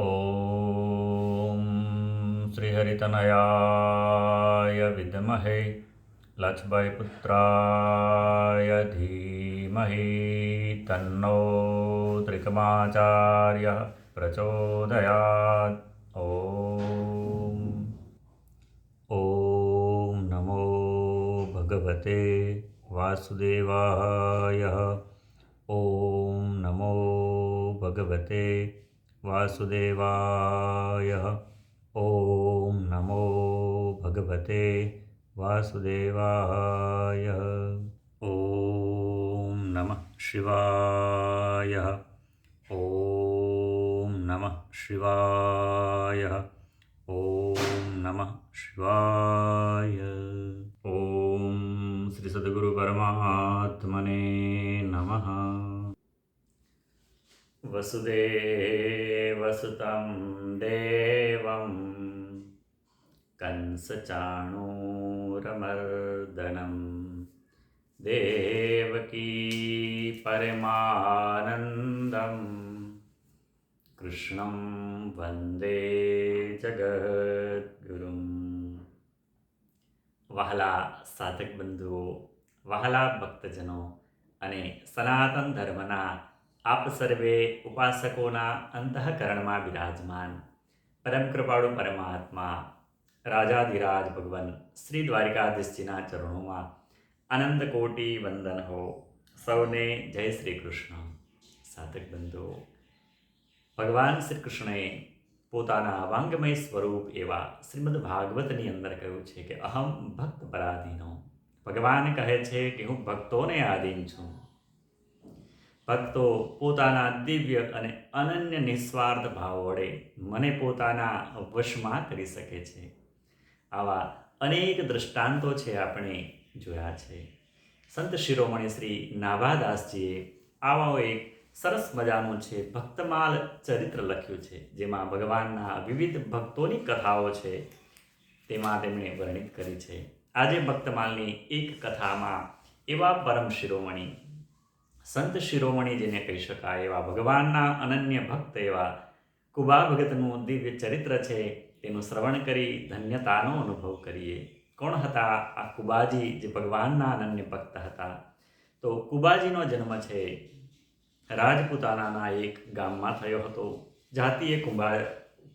ॐ श्रीहरितनयाय विद्महे लक्ष्मीपुत्राय धीमहि तन्नो त्रिकमाचार्यः प्रचोदयात्। ॐ। ॐ नमो भगवते वासुदेवाय। ॐ नमो भगवते વાસુદેવાય ઓમ નમો ભગવતે વાસુદેવાય ઓમ નમઃ શિવાય ઓમ નમઃ શિવાય ઓમ નમઃ શિવાય ઓમ શ્રી સદગુરુ પરમાત્મને નમઃ વસુદેવસુતમ દેવમ કંસચાણૂરમર્દનમ દેવકી પરમાનંદમ કૃષ્ણમ વંદે જગદગુરુ વહાલા સાધક બંધુઓ વહાલા ભક્તજનો અને સનાતન ધર્મના આપ સર્વે ઉપાસકોના અંતઃકરણમાં બિરાજમાન. પરમ કૃપાળુ પરમાત્મા, રાજાધિરાજ ભગવાન શ્રી દ્વારિકાધીશજીના ચરણોમાં આનંદ કોટી વંદન હો. સૌને જય શ્રી કૃષ્ણ. સાધક બંધુઓ ભગવાન શ્રી કૃષ્ણએ પોતાના વાંગમય સ્વરૂપ એવા શ્રીમદ ભાગવતની અંદર કહ્યું છે કે અહમ ભક્ત પરાધીનો. ભગવાન કહે છે કે હું ભક્તોને આધીન છું. ભક્તો પોતાના દિવ્ય અને અનન્ય નિસ્વાર્થ ભાવ વડે મને પોતાના વશમાં કરી શકે છે. આવા અનેક દૃષ્ટાંતો છે આપણે જોયા છે. સંત શિરોમણી શ્રી નાભાદાસજીએ આવા એક સરસ મજાનું છે, ભક્તમાલ ચરિત્ર લખ્યું છે, જેમાં ભગવાનના વિવિધ ભક્તોની કથાઓ છે, તેમાં તેમણે વર્ણિત કરી છે. આજે ભક્તમાલની એક કથામાં એવા પરમ શિરોમણી સંત શિરોમણી જેને કહી શકાય, એવા ભગવાનના અનન્ય ભક્ત, એવા કુબા ભગતનું દિવ્ય ચરિત્ર છે, તેનું શ્રવણ કરી ધન્યતાનો અનુભવ કરીએ. કોણ હતા? આ કુબાજી જે ભગવાનના અનન્ય ભક્ત હતા. તો કુબાજીનો જન્મ છે, રાજપુતાનાના એક ગામમાં થયો હતો. જાતિએ કુંભાર,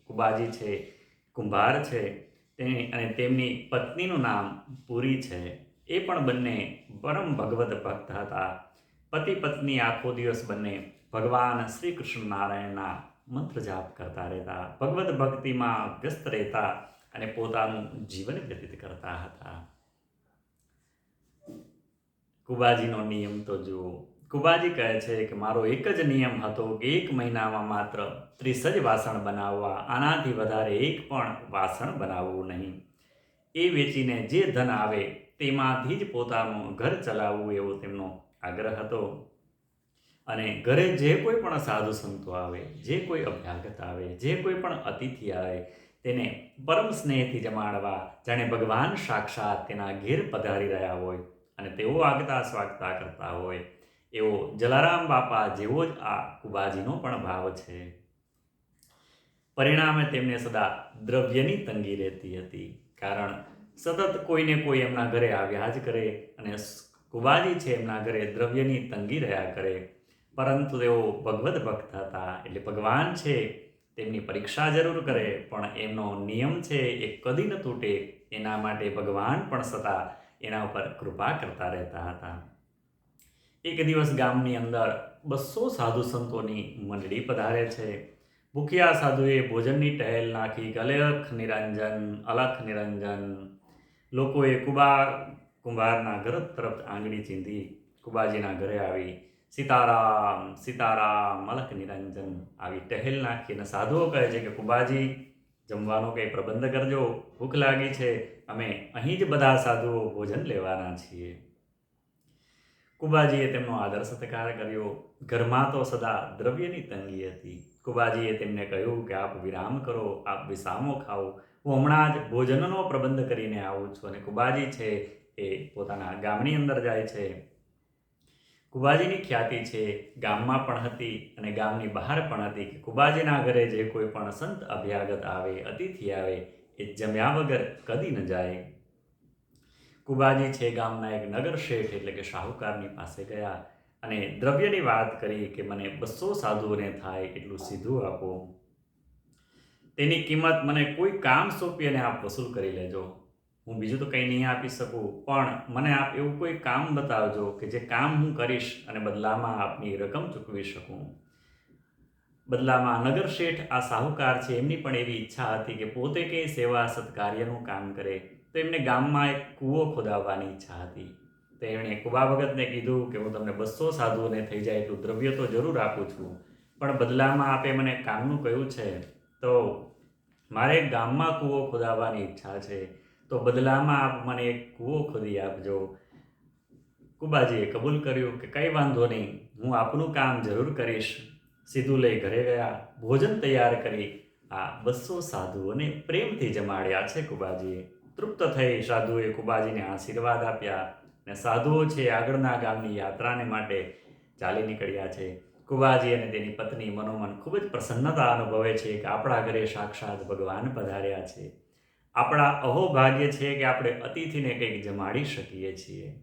કુબાજી છે, કુંભાર છે તે અને તેમની પત્નીનું નામ પુરી છે. એ પણ બંને પરમ ભગવત ભક્ત હતા. પતિ પત્ની આખો દિવસ બંને ભગવાન શ્રી કૃષ્ણ નારાયણના મંત્ર જાપ કરતા રહેતા ભગવત ભક્તિમાં વ્યસ્ત રહેતા અને પોતાનું જીવન વ્યતીત કરતા હતા. કુબાજીનો નિયમ તો જુઓ. કુબાજી કહે છે કે મારો એક જ નિયમ હતો કે એક મહિનામાં માત્ર ત્રીસ જ વાસણ બનાવવા, આનાથી વધારે એક પણ વાસણ બનાવવું નહીં. એ વેચીને જે ધન આવે તેમાંથી જ પોતાનું ઘર ચલાવવું એવો તેમનો આગ્રહ હતો. અને ઘરે જે કોઈ પણ સાધુ સંતો આવે, જે કોઈ અભ્યાગત આવે, જે કોઈ પણ અતિથિ આવે, તેને પરમ સ્નેહથી જમાડવા, જાણે ભગવાન સાક્ષાત તેના ઘેર પધારી રહ્યા હોય અને તેઓ આગતા સ્વાગતા કરતા હોય, એવો જલારામ બાપા જેવો જ આ કુબાજીનો પણ ભાવ છે. પરિણામે તેમને સદા દ્રવ્યની તંગી રહેતી હતી, કારણ સતત કોઈને કોઈ એમના ઘરે આવ્યા જ કરે અને કુબાજી છે એમના ઘરે, દ્રવ્યની તંગી રહ્યા કરે. પરંતુ તેઓ ભગવદ્ ભક્ત હતા, એટલે ભગવાન છે, તેમની પરીક્ષા જરૂર કરે, પણ એમનો નિયમ છે, એ કદી ન તૂટે. એના માટે ભગવાન પણ સતા એના ઉપર કૃપા કરતા રહેતા હતા. એક દિવસ ગામની અંદર બસો સાધુ સંતોની મંડળી પધારે છે. ભૂખ્યા સાધુએ ભોજનની ટહેલ નાખી, અલખ નિરંજન અલખ નિરંજન. લોકોએ કુબા કુંભારના ઘર તરફ આંગળી ચીંધી કુબાજીના ઘરે આવી. સીતારામ સીતારામ, મલક નિરંજન આવી ટહેલ નાખીને સાધુઓ કહે છે કે, કુબાજી, જમવાનો કંઈ પ્રબંધ કરજો. ભૂખ લાગી છે. અમે અહીં જ બધા સાધુઓ ભોજન લેવાના છીએ. કુબાજીએ તેમનો આદર સત્કાર કર્યો. ઘરમાં તો સદા દ્રવ્યની તંગી હતી. કુબાજીએ તેમને કહ્યું કે, આપ વિરામ કરો, આપ વિસામો ખાઓ. હું હમણાં જ ભોજનનો પ્રબંધ કરીને આવું છું અને કુબાજી છે એ પોતાના ગામની અંદર જાય છે. કુબાજીની ખ્યાતિ છે, ગામમાં પણ હતી અને ગામની બહાર પણ હતી કે કુબાજીના ઘરે જે કોઈ પણ સંત અભ્યાગત આવે, અતિથિ આવે, એ જમ્યા વગર કદી ન જાય. કુબાજી છે ગામના એક નગર શેઠ એટલે કે શાહુકારની પાસે ગયા અને દ્રવ્યની વાત કરી કે મને બસો સાધુઓને થાય એટલું સીધું આપો. તેની કિંમત મને કોઈ કામ સોંપી અને આપ વસૂલ કરી લેજો. હું બીજું તો કંઈ નહીં આપી શકું, પણ મને આપ એવું કોઈ કામ બતાવજો કે જે કામ હું કરીશ અને બદલામાં આપની રકમ ચૂકવી શકું. બદલામાં નગર શેઠ આ સાહુકાર છે, એમની પણ એવી ઈચ્છા હતી કે પોતે કંઈ સેવા સત્કાર્યનું કામ કરે. તો એમને ગામમાં એક કૂવો ખોદાવવાની ઈચ્છા હતી. તો એમણે કુબા ભગતને કીધું કે હું તમને બસો સાધુઓને થઈ જાય એટલું દ્રવ્ય તો જરૂર આપું છું, પણ બદલામાં આપે મને કામનું કહ્યું છે? તો મારે ગામમાં કૂવો ખોદાવવાની ઈચ્છા છે. તો બદલામાં આપ મને એક કૂવો ખોદી આપજો. કુબાજીએ કબૂલ કર્યું કે કંઈ વાંધો નહીં, હું આપનું કામ જરૂર કરીશ. સીધું લઈ ઘરે ગયા, ભોજન તૈયાર કરી, આ બસો સાધુઓને પ્રેમથી જમાડ્યા છે કુબાજીએ. તૃપ્ત થઈ સાધુએ કુબાજીને આશીર્વાદ આપ્યા ને સાધુઓ છે આગળના ગામની યાત્રાને માટે ચાલી નીકળ્યા છે. કુબાજી અને તેની પત્ની મનોમન ખૂબ જ પ્રસન્નતા અનુભવે છે કે આપણા ઘરે સાક્ષાત ભગવાન પધાર્યા છે. આપણા અહોભાગ્ય છે કે આપણે અતિથિને કંઈક જમાડી શકીએ છીએ.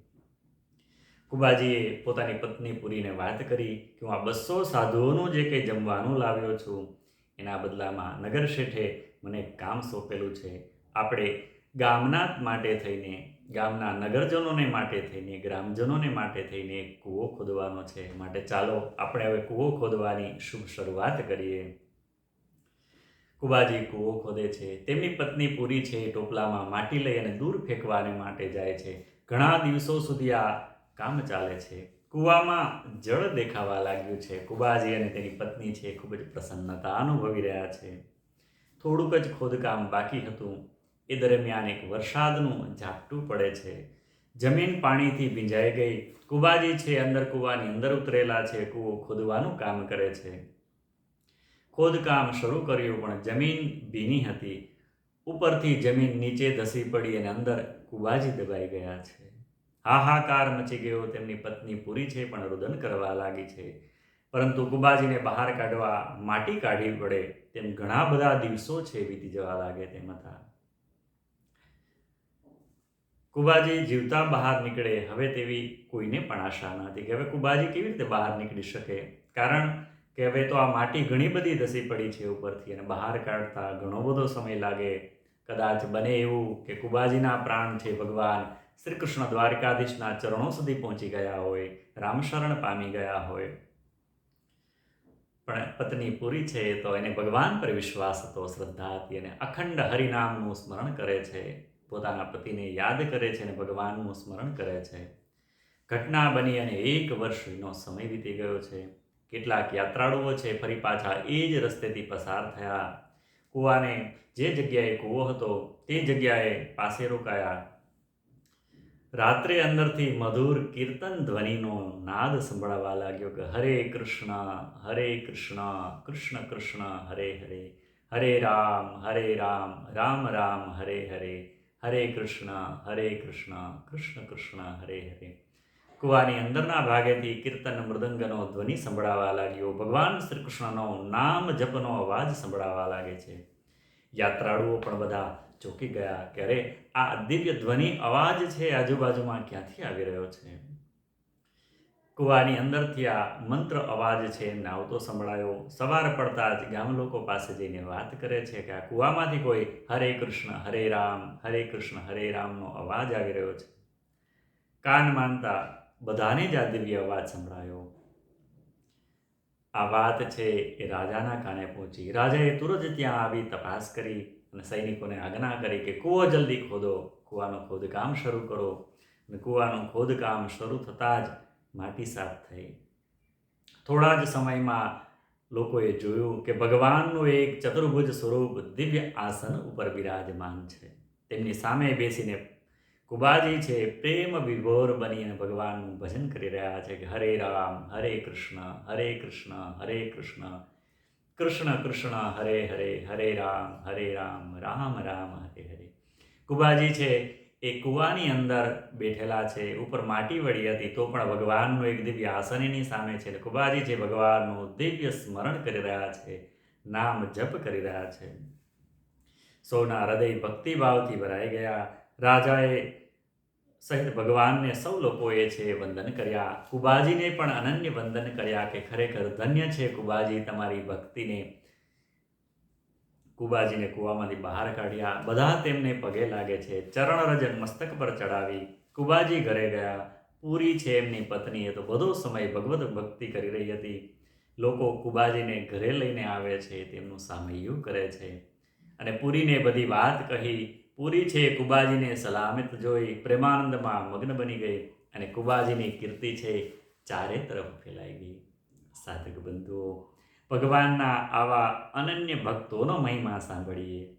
કુબાજીએ પોતાની પત્ની પુરીને વાત કરી કે હું આ બસો સાધુઓનું જે કંઈ જમવાનું લાવ્યો છું, એના બદલામાં નગર શેઠે મને કામ સોંપેલું છે. આપણે ગામના માટે થઈને, ગામના નગરજનોને માટે થઈને, ગ્રામજનોને માટે થઈને કૂવો ખોદવાનો છે. માટે ચાલો, આપણે હવે કૂવો ખોદવાની શુભ શરૂઆત કરીએ. કુબાજી કૂવો ખોદે છે. તેમની પત્ની પૂરી છે એ ટોપલામાં માટી લઈ અને દૂર ફેંકવાને માટે જાય છે. ઘણા દિવસો સુધી આ કામ ચાલે છે. કૂવામાં જળ દેખાવા લાગ્યું છે. કુબાજી અને તેની પત્ની છે, ખૂબ જ પ્રસન્નતા અનુભવી રહ્યા છે. થોડુંક જ ખોદકામ બાકી હતું. એ દરમિયાન એક વરસાદનું ઝાપટું પડે છે. જમીન પાણીથી ભીંજાઈ ગઈ. કુબાજી છે, અંદર કૂવાની અંદર ઉતરેલા છે. કૂવો ખોદવાનું કામ કરે છે. ખોદકામ શરૂ કર્યું, પણ જમીન ભીની હતી. ઉપરથી જમીન નીચે ધસી પડી અને અંદર કુબાજી દબાઈ ગયા છે. હાહાકાર મચી ગયો, તેમની પત્ની પૂરી છે, પણ રુદન કરવા લાગી છે. પરંતુ કુબાજીને બહાર કાઢવા માટી કાઢવી પડે, તેમ ઘણા બધા દિવસો છે વીતી જવા લાગે તેમ હતા. કુબાજી જીવતા બહાર નીકળે, હવે તેવી કોઈને પણ આશા ન હતી કે હવે કુબાજી કેવી રીતે બહાર નીકળી શકે? કારણ કે હવે તો આ માટી ઘણી બધી ધસી પડી છે ઉપરથી અને બહાર કાઢતા ઘણો બધો સમય લાગે. કદાચ બને એવું કે કુબાજીના પ્રાણ છે ભગવાન શ્રી કૃષ્ણ દ્વારકાધીશના ચરણો સુધી પહોંચી ગયા હોય, રામશરણ પામી ગયા હોય. પણ પત્ની પૂરી છે તો એને ભગવાન પર વિશ્વાસ હતો શ્રદ્ધા હતી અને અખંડ હરિનામનું સ્મરણ કરે છે. પોતાના પતિને યાદ કરે છે અને ભગવાનનું સ્મરણ કરે છે. ઘટના બની અને એક વર્ષનો સમય વીતી ગયો છે. કેટલાક યાત્રાળુઓ છે ફરી પાછા એ જ રસ્તેથી પસાર થયા. કૂવાને જે જગ્યાએ કૂવો હતો તે જગ્યાએ પાસે રોકાયા. રાત્રે અંદરથી મધુર કીર્તન ધ્વનિનો નાદ સંભળાવા લાગ્યો કે હરે કૃષ્ણ હરે કૃષ્ણ કૃષ્ણ કૃષ્ણ, હરે હરે હરે રામ હરે રામ રામ રામ, હરે હરે હરે કૃષ્ણ હરે કૃષ્ણ કૃષ્ણ કૃષ્ણ, હરે હરે. કુવાની અંદરના ભાગેથી કીર્તન મૃદંગનો ધ્વનિ સંભળાવા લાગ્યો. ભગવાન શ્રી કૃષ્ણનો નામ જપનો અવાજ સંભળાવા લાગે છે. યાત્રાળુઓ પણ બધા ચોંકી ગયા ક્યારે? આ દિવ્ય ધ્વનિ અવાજ છે આજુબાજુમાં ક્યાંથી આવી રહ્યો છે? કુવાની અંદરથી આ મંત્ર અવાજ છે એમને આવતો સંભળાયો. સવાર પડતા જ ગામ લોકો પાસે જઈને વાત કરે છે કે આ કુવામાંથી કોઈ હરે કૃષ્ણ, હરે રામ, હરે કૃષ્ણ, હરે રામનો અવાજ આવી રહ્યો છે. કાન માનતા બધાને જ આ દિવ્ય અવાજ સંભળાયો. આ વાત છે એ રાજાના કાને પહોંચી. રાજાએ તુરંત ત્યાં આવી તપાસ કરી અને સૈનિકોને આજ્ઞા કરી કે કૂવો જલ્દી ખોદો, કૂવાનું ખોદકામ શરૂ કરો અને કૂવાનું ખોદકામ શરૂ થતાં જ માટી સાફ થઈ. થોડા જ સમયમાં લોકોએ જોયું કે ભગવાનનું એક ચતુર્ભુજ સ્વરૂપ દિવ્ય આસન ઉપર બિરાજમાન છે. તેમની સામે બેસીને કુબાજી છે, પ્રેમ વિભોર બનીને ભગવાનનું ભજન કરી રહ્યા છે કે હરે રામ, હરે કૃષ્ણ હરે કૃષ્ણ હરે કૃષ્ણ. કૃષ્ણ કૃષ્ણ, હરે હરે હરે રામ હરે રામ રામ રામ, હરે હરે. કુબાજી છે, એ કૂવાની અંદર બેઠેલા છે, ઉપર માટી વળી હતી, તો પણ ભગવાનનું એક દિવ્ય આસન સામે છે. કુબાજી છે, ભગવાનનું દિવ્ય સ્મરણ કરી રહ્યા છે, નામ જપ કરી રહ્યા છે. સૌના હૃદય ભક્તિભાવથી ભરાઈ ગયા રાજાએ સહિત ભગવાનને સૌ લોકોએ છે વંદન કર્યા. કુબાજીને પણ અનન્ય વંદન કર્યા કે ખરેખર ધન્ય છે કુબાજી તમારી ભક્તિને. કુબાજીને કૂવામાંથી બહાર કાઢ્યા. બધા તેમને પગે લાગે છે. ચરણ રજન મસ્તક પર ચડાવી કુબાજી ઘરે ગયા. પૂરી છે એમની પત્ની. એ તો બધો સમય ભગવત ભક્તિ કરી રહી હતી. લોકો કુબાજીને ઘરે લઈને આવે છે. તેમનું સામૈયું કરે છે. અને પૂરીને બધી વાત કહી પૂરી છે કુબાજીને સલામત જોઈ પ્રેમાનંદમાં મગ્ન બની ગઈ અને કુબાજીની કીર્તિ છે ચારે તરફ ફેલાઈ ગઈ. સાધક બંધુઓ, ભગવાનના આવા અનન્ય ભક્તોનો મહિમા સાંભળીએ.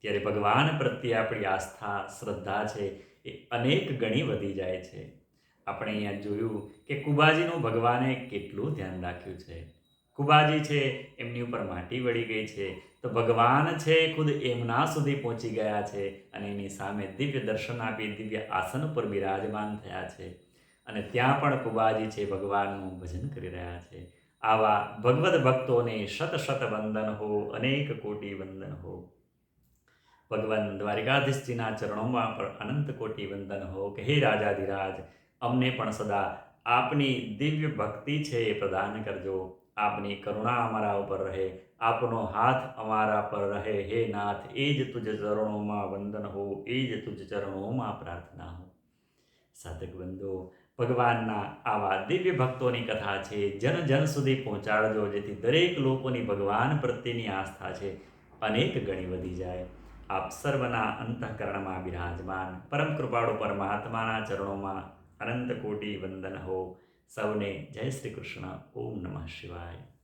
ત્યારે ભગવાન પ્રત્યે આપણી આસ્થા, શ્રદ્ધા છે એ અનેક ગણી વધી જાય છે. આપણે અહીંયા જોયું કે કુબાજીનું ભગવાને કેટલું ધ્યાન રાખ્યું છે. કુબાજી છે, એમની ઉપર માટી વળી ગઈ છે તો ભગવાન છે, ખુદ એમના સુધી પહોંચી ગયા છે અને એની સામે દિવ્ય દર્શન આપી દિવ્ય આસન પર બિરાજમાન થયા છે. અને ત્યાં પણ કુબાજી છે, ભગવાનનું ભજન કરી રહ્યા છે. આવા ભગવદ ભક્તોને શત શત વંદન હો, અનેક કોટી વંદન હો. ભગવાન દ્વારિકાધીશજીના ચરણોમાં પણ અનંત કોટી વંદન હો. કે હે રાજાધિરાજ, અમને પણ સદા આપની દિવ્ય ભક્તિ છે એ પ્રદાન કરજો. આપની કરુણા અમારા ઉપર રહે. આપનો હાથ અમારા પર રહે. હે નાથ, એ જ તુજ ચરણોમાં વંદન હો, એ જ તુજ ચરણોમાં પ્રાર્થના હો. સાધક બંધો, ભગવાનના આવા દિવ્ય ભક્તોની કથા છે. જન જન સુધી પહોંચાડજો, જેથી દરેક લોકોની ભગવાન પ્રત્યેની આસ્થા છે. અનેક ગણી વધી જાય. આપ સર્વના અંતઃકરણમાં બિરાજમાન. પરમ કૃપાળુ પરમાત્માના ચરણોમાં અનંત કોટી વંદન હો. સૌને જય શ્રી કૃષ્ણ. ઓમ નમઃ શિવાય.